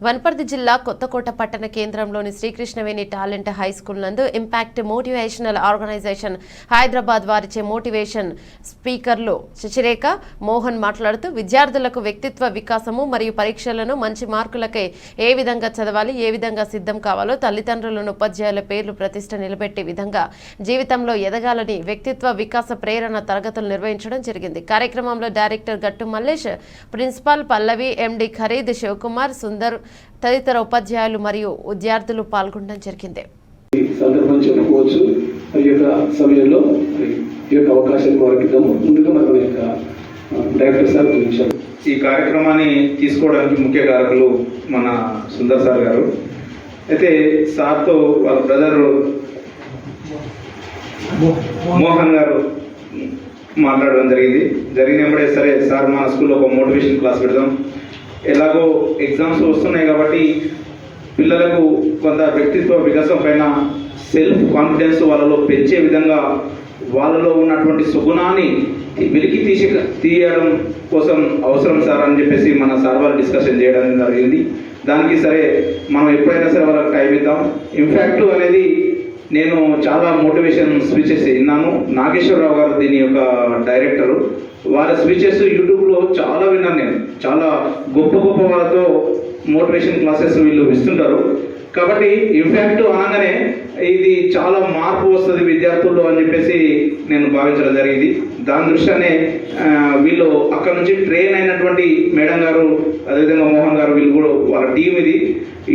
వనపర్తి జిల్లా కొత్తకోట పట్టణ కేంద్రంలోని శ్రీకృష్ణవేణి టాలెంట్ హై స్కూల్ నందు ఇంపాక్ట్ మోటివేషనల్ ఆర్గనైజేషన్ హైదరాబాద్ వారిచే మోటివేషన్ స్పీకర్లు శశిరేఖ మోహన్ మాట్లాడుతూ విద్యార్థులకు వ్యక్తిత్వ వికాసము మరియు పరీక్షలను మంచి మార్కులకై ఏ విధంగా చదవాలి ఏ విధంగా సిద్ధం కావాలో తల్లిదండ్రులను ఉపాధ్యాయుల పేర్లు ప్రతిష్ట నిలబెట్టే విధంగా జీవితంలో ఎదగాలని వ్యక్తిత్వ వికాస ప్రేరణ తరగతులు నిర్వహించడం జరిగింది. కార్యక్రమంలో director Gattu Mallesh principal Pallavi MD Khareed Shivakumar Sundar తదితర ఉపాధ్యాయులు మరియు విద్యార్థులు పాల్గొనడం జరిగింది. ఈ సందర్భం చెప్పుకోవచ్చు. మరి ఈ యొక్క సమయంలో ఈ యొక్క అవకాశాన్ని ముందుగా మన యొక్క డైరెక్టర్ సార్ గురించారు ఈ కార్యక్రమాన్ని తీసుకోవడానికి ముఖ్య కారకులు మన సుందర్ సార్ గారు. అయితే సార్తో వాళ్ళ బ్రదర్ మోహన్ గారు మాట్లాడడం జరిగింది. జరిగినప్పుడే సరే సార్ మన స్కూల్లో ఒక మోటివేషన్ క్లాస్ పెడదాం. ఎలాగో ఎగ్జామ్స్ వస్తున్నాయి కాబట్టి పిల్లలకు కొంత వ్యక్తిత్వ వికాసం పైన సెల్ఫ్ కాన్ఫిడెన్స్ వాళ్ళలో పెంచే విధంగా వాళ్ళలో ఉన్నటువంటి సుగుణాన్ని వెలికి తీసి తీయడం కోసం అవసరం సార్ అని చెప్పేసి మన సార్ వాళ్ళు డిస్కషన్ చేయడం జరిగింది. దానికి సరే మనం ఎప్పుడైనా సరే వాళ్ళకి టైం ఇద్దాం. ఇన్ఫ్యాక్ట్ అనేది నేను చాలా మోటివేషన్ స్పీచెస్ విన్నాను. నాగేశ్వరరావు గారు దీని యొక్క డైరెక్టరు వాళ్ళ స్పీచెస్ యూట్యూబ్లో చాలా విన్నాను నేను. చాలా గొప్ప గొప్ప వాళ్ళతో మోటివేషన్ క్లాసెస్ వీళ్ళు ఇస్తుంటారు. కాబట్టి ఇంపాక్ట్ అనగానే ఇది చాలా మార్పు వస్తుంది విద్యార్థుల్లో అని చెప్పేసి నేను భావించడం జరిగింది. దాని దృష్ట్యానే వీళ్ళు అక్కడ నుంచి ట్రైన్ అయినటువంటి మేడం గారు అదేవిధంగా మోహన్ గారు వీళ్ళు కూడా వాళ్ళ టీం ఇది.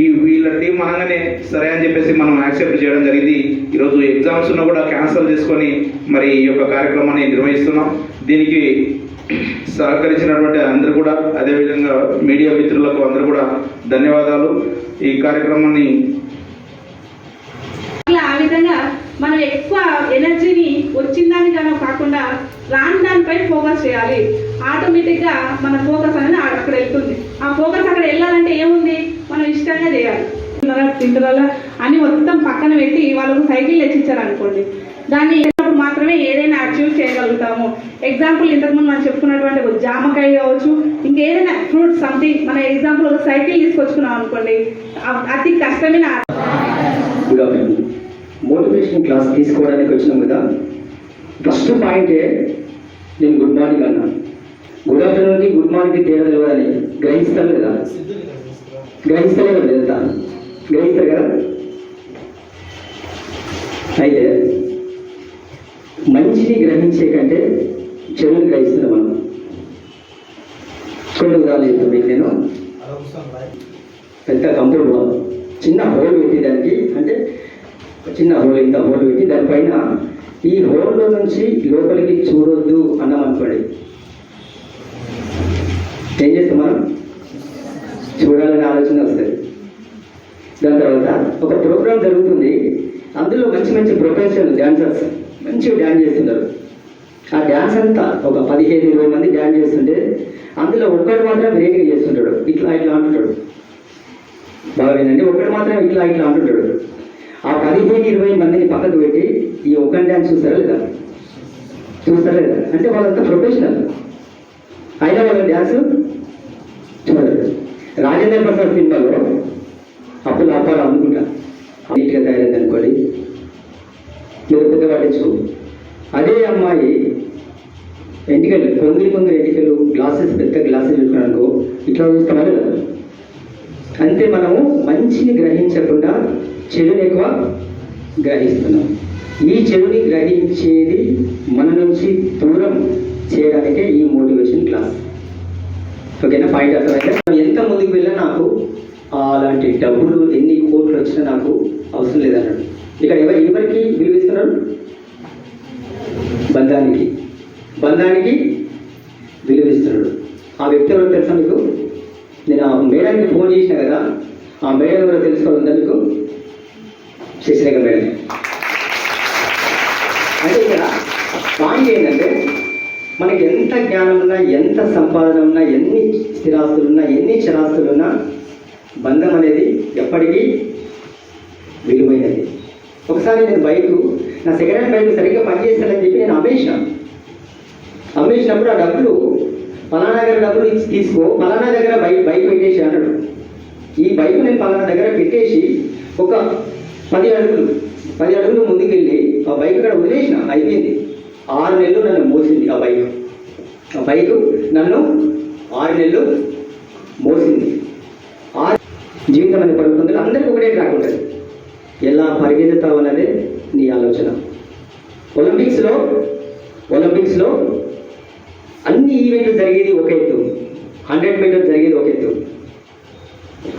ఈ వీళ్ళ టీం అనగానే సరే అని చెప్పేసి మనం యాక్సెప్ట్ చేయడం జరిగింది. ఈరోజు ఎగ్జామ్స్ ఉన్న కూడా క్యాన్సిల్ చేసుకొని మరి ఈ యొక్క కార్యక్రమాన్ని నిర్వహిస్తున్నాం. దీనికి సహకరించినటువంటి అందరూ కూడా అదేవిధంగా మీడియా మిత్రులకు అందరూ కూడా ధన్యవాదాలు. ఈ కార్యక్రమాన్ని ఆ విధంగా మనం ఎక్కువ ఎనర్జీని వచ్చిన కానీ కాకుండా రాని దానిపై ఫోకస్ చేయాలి. ఆటోమేటిక్గా మన ఫోకస్ అనేది అక్కడ వెళ్తుంది. ఆ ఫోకస్ అక్కడ వెళ్ళాలంటే ఏముంది? మనం ఇష్టంగా చేయాలి. తింటున్నారా, అని మొత్తం పక్కన పెట్టి వాళ్ళకు సైకిల్ తెచ్చిచ్చారు అనుకోండి దాన్ని మాత్రమే ఏదైనా అచీవ్ చేయగలుగుతాము. ఎగ్జాంపుల్ ఇంతకుముందు మనం చెప్పుకున్నటువంటి ఒక జామకాయ కావచ్చు ఇంకేదైనా ఫ్రూట్ సంథింగ్ మన ఎగ్జాంపుల్ ఒక సైకిల్ తీసుకొచ్చుకున్నాం అనుకోండి అతి కష్టమైన గుడ్ మోటివేషన్ క్లాస్ తీసుకోవడానికి వచ్చినాం కదా. ఫస్ట్ పాయింటే నేను గుడ్ మార్నింగ్ అన్నాను గుడ్ ఆఫ్టర్నూన్కి గుడ్ మార్నింగ్కి తేడా తెలియదని గ్రహిస్తాను కదా. గ్రహిస్తలే కదా గ్రహిస్తారు కదా? అయితే మంచిని గ్రహించే కంటే చెడుని గ్రహిస్తుంది మనం. కొన్ని ఉదాహరణ మీకు నేను. పెద్ద కంప్యూటర్ చిన్న హోల్ పెట్టి దానికి అంటే చిన్న హోల్ ఇంత హోల్ పెట్టి దానిపైన ఈ హోల్లో నుంచి లోపలికి చూడొద్దు అన్నాం అనుకోండి. ఏం చేస్తాం మనం? చూడాలనే ఆలోచన వస్తుంది. దాని తర్వాత ఒక ప్రోగ్రామ్ జరుగుతుంది. అందులో మంచి మంచి ప్రొఫెషనల్ డాన్సర్స్ మంచిగా డ్యాన్స్ చేస్తున్నారు. ఆ డ్యాన్స్ అంతా ఒక పదిహేను ఇరవై మంది డ్యాన్స్ చేస్తుంటే అందులో ఒక్కడు మాత్రం వేగంగా చేస్తుంటాడు. ఇట్లా ఇట్లా అంటుంటాడు. బాగా వినండి ఒకటి మాత్రం ఇట్లా ఇట్లా అంటుంటాడు. ఆ పదిహేను ఇరవై మందిని పక్కకు పెట్టి ఈ ఒక్క డ్యాన్స్ చూస్తారా లేదా? చూస్తారా లేదా? అంటే వాళ్ళంతా ప్రొఫెషనల్ అయినా వాళ్ళ డ్యాన్స్ చూడలేదు రాజేంద్ర ప్రసాద్ సినిమాలో అప్పులు అప్పాలు అనుకుంటా. నీట్గా తయారైంది అనుకోండి మీరు పెద్ద అదే అమ్మాయి ఎంటికలు పొంగిలి పొంగిలి ఎంటికలు గ్లాసెస్ పెద్ద గ్లాసెస్ పెట్టుకున్నానుకో ఇట్లా చూస్తామా అంతే మనము మంచిని గ్రహించకుండా చెడుని ఎక్కువ గ్రహిస్తున్నాం. ఈ చెడుని గ్రహించేది మన నుంచి దూరం చేయడానికే ఈ మోటివేషన్ క్లాస్ ఓకేనా? పాయింట్ అర్థమైతే ఎంత ముందుకు వెళ్ళినా నాకు అలాంటి డబ్బులు ఎన్ని కోట్లు వచ్చినా నాకు అవసరం లేదన్నాడు. ఇక్కడ ఎవరు ఎవరికి విలువిస్తున్నారు? బంధానికి. బంధానికి విలువిస్తున్నాడు ఆ వ్యక్తి ఎవరో తెలుసా మీకు? నేను ఆ మేడానికి ఫోన్ చేసిన కదా ఆ మేడం ఎవరో తెలుసుకోవాలందా మీకు శశిరేఖ మేడం అంటే ఇక్కడ పాయింట్ ఏంటంటే మనకి ఎంత జ్ఞానం ఉన్నా ఎంత సంపాదన ఉన్నా ఎన్ని స్థిరాస్తులు ఉన్నా ఎన్ని చరాస్తులు ఉన్నా బంధం అనేది ఎప్పటికీ విలువైనది. ఒకసారి నేను బైక్ నా సెకండ్ హ్యాండ్ బైక్ సరిగ్గా పనిచేస్తానని చెప్పి నేను అమ్మేసినాను అమ్మేసినప్పుడు ఆ డబ్బులు పలానా దగ్గర డబ్బులు ఇచ్చి తీసుకో పలానా దగ్గర బైక్ బైక్ పెట్టేసి అన్నాడు ఈ బైక్ నేను పలానా దగ్గర పెట్టేసి ఒక పది అడుగులు పది అడుగులు ముందుకెళ్ళి ఆ బైక్ అక్కడ వదిలేసిన అయిపోయింది. ఆరు నెలలు నన్ను మోసింది ఆ బైక్. ఆ బైక్ నన్ను ఆరు నెలలు మోసింది. ఆ జీవితం అనేది పరుగుతుంది అందరికీ ఒకటే ట్రాక్ ఉంటుంది. పరిగెత్తుతామన్నదే నీ ఆలోచన. ఒలింపిక్స్లో ఒలింపిక్స్లో అన్ని ఈవెంట్లు జరిగేది ఒక ఎత్తు. హండ్రెడ్ మీటర్ జరిగేది ఒక ఎత్తు.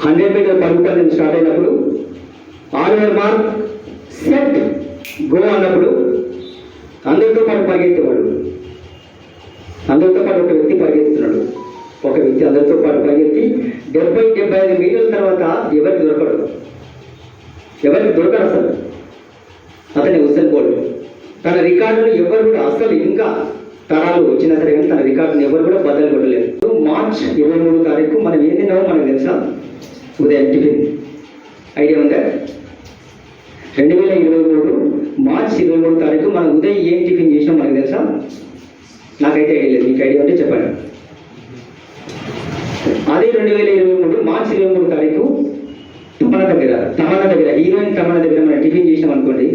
హండ్రెడ్ మీటర్ పరుగు నేను స్టార్ట్ అయినప్పుడు ఆల్ మార్క్ సెట్ గో అన్నప్పుడు అందరితో పాటు పరిగెత్తేవాడు. అందరితో పాటు ఒక వ్యక్తి అతను దొరకడు అసలు. అతని ఉసెన్ బోల్ట్ తన రికార్డులు ఎవరు కూడా అసలు ఇంకా తరాలు వచ్చినా సరే కానీ తన రికార్డుని ఎవరు కూడా బద్దలు కొట్టలేదు. మార్చ్ ఇరవై మూడు తారీఖు మనం ఏం తిన్నామో మనకు తెలుసా? ఉదయం టిఫిన్. ఐడియా ఉందా? రెండు వేల ఇరవై మూడు మార్చ్ ఇరవై మూడు తారీఖు మనం ఉదయం ఏం టిఫిన్ చేసినాం మనకు తెలుసా? నాకైతే ఐడియా లేదు. మీకు ఐడియా ఉంటే చెప్పండి. అదే రెండు వేల ఇరవై మూడు మార్చ్ ఇరవై మూడు తారీఖు తమన దగ్గర తమన దగ్గర హీరోయిన్ తమన దగ్గర మనం టిఫిన్ చేసినాం అనుకోండి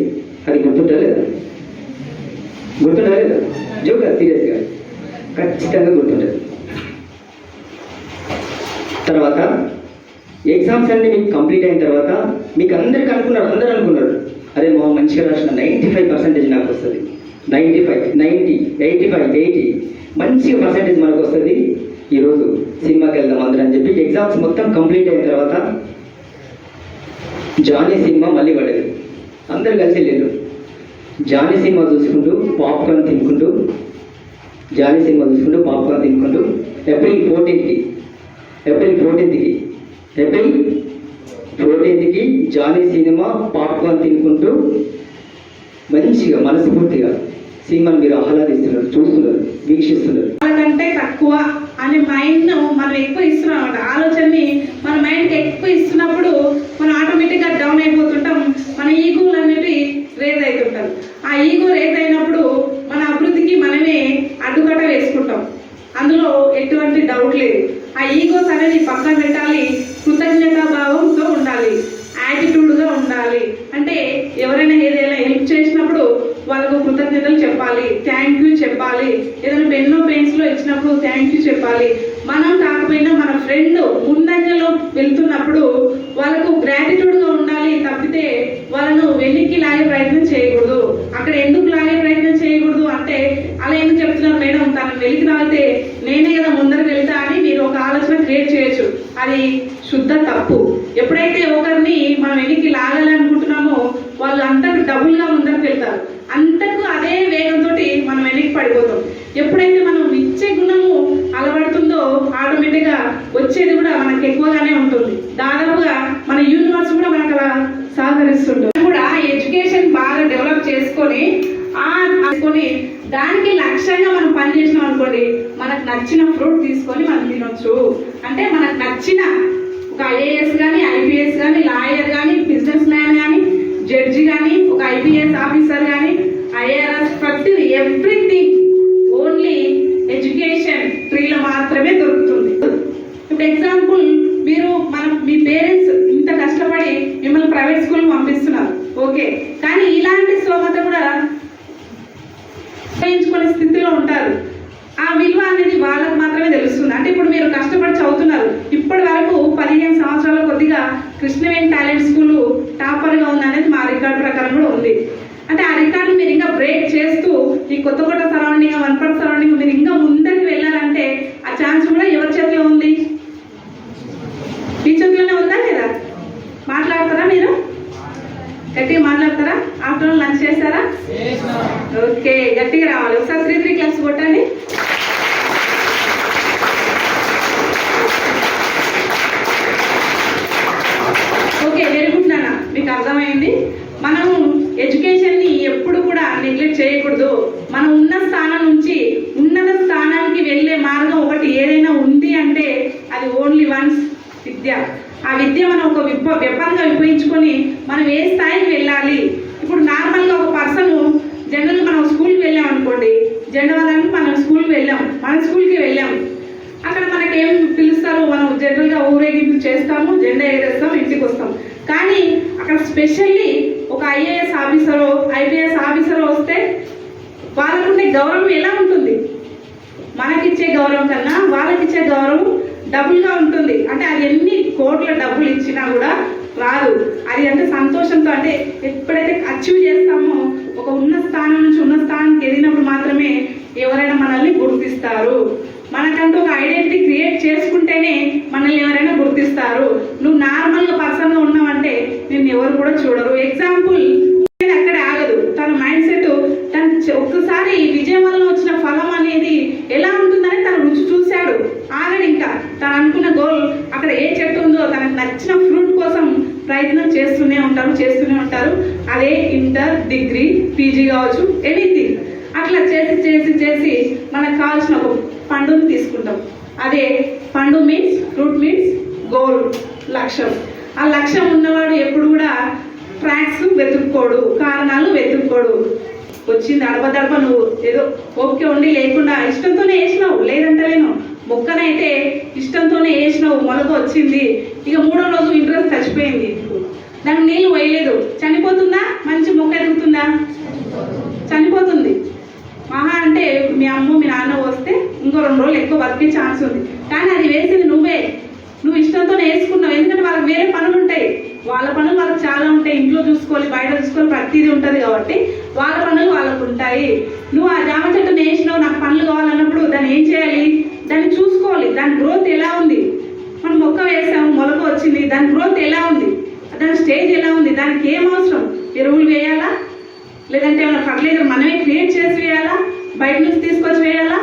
అది గుర్తుంటా లేదా? గుర్తుంటా లేదా? జోగా సీరియస్గా ఖచ్చితంగా గుర్తుంటుంది. తర్వాత ఎగ్జామ్స్ అన్ని మీకు కంప్లీట్ అయిన తర్వాత మీకు అందరికి అనుకున్నారు అందరూ అనుకున్నారు. అరే మా మంచిగా రాసిన నైంటీ ఫైవ్ పర్సెంటేజ్ నాకు వస్తుంది. Ninety five ninety eighty five eighty మంచిగా పర్సెంటేజ్ మనకు వస్తుంది. ఈరోజు సినిమాకి వెళ్దాం అందరూ అని చెప్పి ఎగ్జామ్స్ మొత్తం కంప్లీట్ అయిన తర్వాత జానీ సినిమా మళ్ళీ పడేది. అందరు కలిసి వెళ్ళారు జానీ సినిమా చూసుకుంటూ పాప్కార్న్ తినుకుంటూ జానీ సినిమా చూసుకుంటూ పాప్కార్న్ తినుకుంటూ ఏప్రిల్ ఫోర్టీన్త్కి ఏప్రిల్ ఫోర్టీన్త్కి ఏప్రిల్ ఫోర్టీన్త్కి జానీ సినిమా పాప్కార్న్ తినుకుంటూ మంచిగా మనస్ఫూర్తిగా సినిమాని మీరు ఆహ్లాదిస్తున్నారు చూస్తున్నారు వీక్షిస్తున్నారు. వాళ్ళకంటే తక్కువ అనే మనం ఎక్కువ ఇస్తున్నాం అన్నమాట ఆలోచనని మన మైండ్కి ఎక్కువ ఇస్తున్నప్పుడు మనం ఆటోమేటిక్గా డౌన్ అయిపోతుంటాం మన ఈగోలు అనేవి రేజ్ అవుతుంటాం ఆ ఈగో రేజ్ అయినప్పుడు మన అభివృద్ధికి మనమే అడ్డుకట్ట వేసుకుంటాం అందులో ఎటువంటి డౌట్ లేదు ఆ ఈగోస్ అనేది పక్కన పెట్టాలి కృతజ్ఞతా భావంతో ఉండాలి యాటిట్యూడ్గా ఉండాలి అంటే ఎవరైనా ఏదైనా హెల్ప్ చేసినప్పుడు వాళ్ళకు కృతజ్ఞతలు చెప్పాలి. థ్యాంక్ యూ చెప్పాలి. ఏదైనా పెన్నో పెయిన్స్లో ఇచ్చినప్పుడు థ్యాంక్ యూ చెప్పాలి. మనం కాకపోయినా మన ఫ్రెండ్ ముందంజలో వెళ్తున్నప్పుడు వాళ్ళకు గ్రాటిట్యూడ్గా ఉండాలి తప్పితే వాళ్ళను వెనక్కి లాగే ప్రయత్నం చేయకూడదు. అక్కడ ఎందుకు లాగే ప్రయత్నం చేయకూడదు అంటే అలా ఎందుకు చెప్తున్నారు మేడం? తను వెలికి రాగితే నేనే కదా ముందర వెళ్తా అని మీరు ఒక ఆలోచన క్రియేట్ చేయొచ్చు అది శుద్ధ తప్పు. ఎప్పుడైతే ఒకరిని మనం ఎన్నికి లాగాలనుకుంటున్నామో వాళ్ళు అంతకు డబుల్గా ముందరకు వెళ్తారు. అంతకు అదే వేగంతో మనం వెనక్కి పడిపోతాం. ఎప్పుడైతే మనం ఇచ్చే గుణము అలవడుతుందో ఆటోమేటిక్గా వచ్చేది కూడా మనకు ఎక్కువగానే ఉంటుంది. దానికి లక్ష్యంగా మనం పని చేసినాం అనుకోండి మనకు నచ్చిన ఫ్రూట్ తీసుకొని మనం తినొచ్చు. అంటే మనకు నచ్చిన ఒక ఐఏఎస్ కానీ ఐపీఎస్ కానీ లాయర్ కానీ బిజినెస్ మ్యాన్ కానీ జడ్జి కానీ ఒక ఐపీఎస్ ఆఫీసర్ కానీ ఐఆర్ఎస్ ప్రతి ఎవ్రీథింగ్ ఓన్లీ ఎడ్యుకేషన్ ఫ్రీలో మాత్రమే దొరుకుతుంది. ఇప్పుడు ఎగ్జాంపుల్ మీరు మన మీ పేరెంట్స్ ఇంత కష్టపడి మిమ్మల్ని ప్రైవేట్ స్కూల్ పంపిస్తున్నారు. ఓకే కానీ ఇలాంటి స్తోమత కూడా ఉపయోగించుకునే స్థితిలో ఉంటారు. ఆ విలువ అనేది వాళ్ళకు మాత్రమే తెలుస్తుంది. అంటే ఇప్పుడు మీరు కష్టపడి చదువుతున్నారు. ఇప్పటి వరకు పదిహేను సంవత్సరాల కొద్దిగా కృష్ణవేణి టాలెంట్ స్కూల్ టాపర్గా ఉంది అనేది మా రికార్డు ప్రకారం కూడా ఉంది. అంటే ఆ రికార్డు మీరు ఇంకా బ్రేక్ చేస్తూ ఈ కొత్త కొత్త సరౌండింగ్ వన్పర్ట్ సరౌండింగ్ మీరు ఇంకా ముందరికి వెళ్ళాలంటే ఆ ఛాన్స్ కూడా ఎవరి చేతిలో ఉంది మీ చేతిలోనే ఉందా లేదా మాట్లాడతారా మీరు గట్టిగా మాట్లాడతారా ఆఫ్టర్నూన్ లంచ్ చేస్తారా ఓకే గట్టిగా రావాలి ఒకసారి త్రీ త్రీ క్లాస్ కొట్టండి ఓకే వెరీ గుడ్ నాన్న మీకు అర్థమైంది మనం ఎడ్యుకేషన్ని ఎప్పుడు కూడా నెగ్లెక్ట్ చేయకూడదు మనం ఉన్న స్థానం నుంచి ఉన్నత స్థానానికి వెళ్ళే మార్గం ఒకటి ఏదైనా ఉంది అంటే అది ఓన్లీ వన్స్ విద్య ఆ విద్య మనం ఒక విప్ప వెపన్గా ఉపయోగించుకొని మనం ఏ స్థాయికి వెళ్ళాలి ఇప్పుడు నార్మల్గా ఒక పర్సన్ జనరల్ మనం స్కూల్కి వెళ్ళాం అనుకోండి జనరల్ అంటే మనం స్కూల్కి వెళ్ళాం మన స్కూల్కి వెళ్ళాం అక్కడ మనకేం పిలుస్తారు మనం జనరల్గా ఊరేగింపు చేస్తాము జెండా ఎగరేస్తాం ఇంటికి వస్తాం. కానీ అక్కడ స్పెషల్లీ ఒక ఐఏఎస్ ఆఫీసర్ ఐపీఎస్ ఆఫీసర్ వస్తే వాళ్ళకుండే గౌరవం ఎలా ఉంటుంది? మనకిచ్చే గౌరవం కన్నా వాళ్ళకిచ్చే గౌరవం డబుల్గా ఉంటుంది. అంటే అది ఎన్ని కోట్ల డబ్బులు ఇచ్చినా కూడా రాదు. అది అంటే సంతోషంతో అంటే ఎప్పుడైతే అచీవ్ చేస్తామో ఒక ఉన్న స్థానం నుంచి ఉన్న స్థానానికి ఎదిగినప్పుడు మాత్రమే ఎవరైనా మనల్ని గుర్తిస్తారు. మనకంటూ ఒక ఐడెంటిటీ క్రియేట్ చేసుకుంటేనే మనల్ని ఎవరైనా గుర్తిస్తారు నువ్వు నార్మల్గా పర్సన్గా ఉన్నావంటే నిన్ను ఎవరు కూడా చూడరు. ఎగ్జాంపుల్ అక్కడే ఆగదు. తన మైండ్ సెట్ తన ఒక్కసారి విజయం వల్ల వచ్చిన ఫలం అనేది ఎలా ఉంటుందని తను రుచి చూశాడు. ఆగడు ఇంకా. తను అనుకున్న గోల్ అక్కడ ఏ చెట్టు ఉందో తనకు నచ్చిన ఫ్రూట్ కోసం ప్రయత్నం చేస్తూనే ఉంటారు చేస్తూనే ఉంటారు. అదే ఇంటర్ డిగ్రీ పీజీ కావచ్చు ఎనీథింగ్ అట్లా చేసి చేసి చేసి మనకు కావాల్సిన ఒక పండుని తీసుకుంటాం. అదే పండు మీన్స్ ఫ్రూట్ మీన్స్ లక్ష్యం. ఆ లక్ష్యం ఉన్నవాడు ఎప్పుడు కూడా ట్రాక్స్ వెతుక్కోడు కారణాలు వెతుక్కోడు. వచ్చింది అడపదడప నువ్వు ఏదో ఓపిక ఉండి లేకుండా ఇష్టంతోనే వేసినావు లేదంటలేను. మొక్కనైతే ఇష్టంతోనే వేసినావు మొలక వచ్చింది. ఇక మూడో రోజు ఇంట్రెస్ట్ చచ్చిపోయింది. దానికి నీళ్ళు వేయలేదు చనిపోతుందా? మంచి మొక్క ఎదుగుతుందా? చనిపోతుంది. మహా అంటే మీ అమ్మ మీ నాన్న వస్తే ఇంకో రెండు రోజులు ఎక్కువ బతికే ఛాన్స్ ఉంది. కానీ అది వేసింది నువ్వే. నువ్వు ఇష్టంతో వేసుకున్నావు ఎందుకంటే వాళ్ళకి వేరే పనులు ఉంటాయి. వాళ్ళ పనులు వాళ్ళకి చాలా ఉంటాయి. ఇంట్లో చూసుకోవాలి బయట చూసుకోవాలి ప్రతిదీ ఉంటుంది కాబట్టి వాళ్ళ పనులు వాళ్ళకు ఉంటాయి. నువ్వు ఆ జామ చెట్టు వేసినావు నాకు పనులు కావాలన్నప్పుడు దాన్ని ఏం చేయాలి? దాన్ని చూసుకోవాలి. దాని గ్రోత్ ఎలా ఉంది? మనం మొక్క వేసాము మొలక వచ్చింది. దాని గ్రోత్ ఎలా ఉంది? దాని స్టేజ్ ఎలా ఉంది? దానికి ఏం అవసరం? ఎరువులు వేయాలా? లేదంటే ఏమైనా ఫర్టిలైజర్ మనమే క్రియేట్ చేసి వేయాలా? బయట నుంచి తీసుకొచ్చి వేయాలా?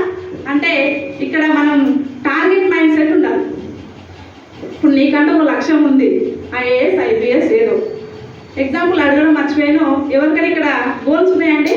అంటే ఇక్కడ మనం టార్గెట్ మైండ్ సెట్ ఉండాలి. ఇప్పుడు నీకంటూ ఒక లక్ష్యం ఉంది. ఐఏఎస్ ఐపీఎస్ ఏదో. ఎగ్జాంపుల్ అడగడం మర్చిపోయాను. ఎవరికైనా ఇక్కడ గోల్స్ ఉన్నాయండి?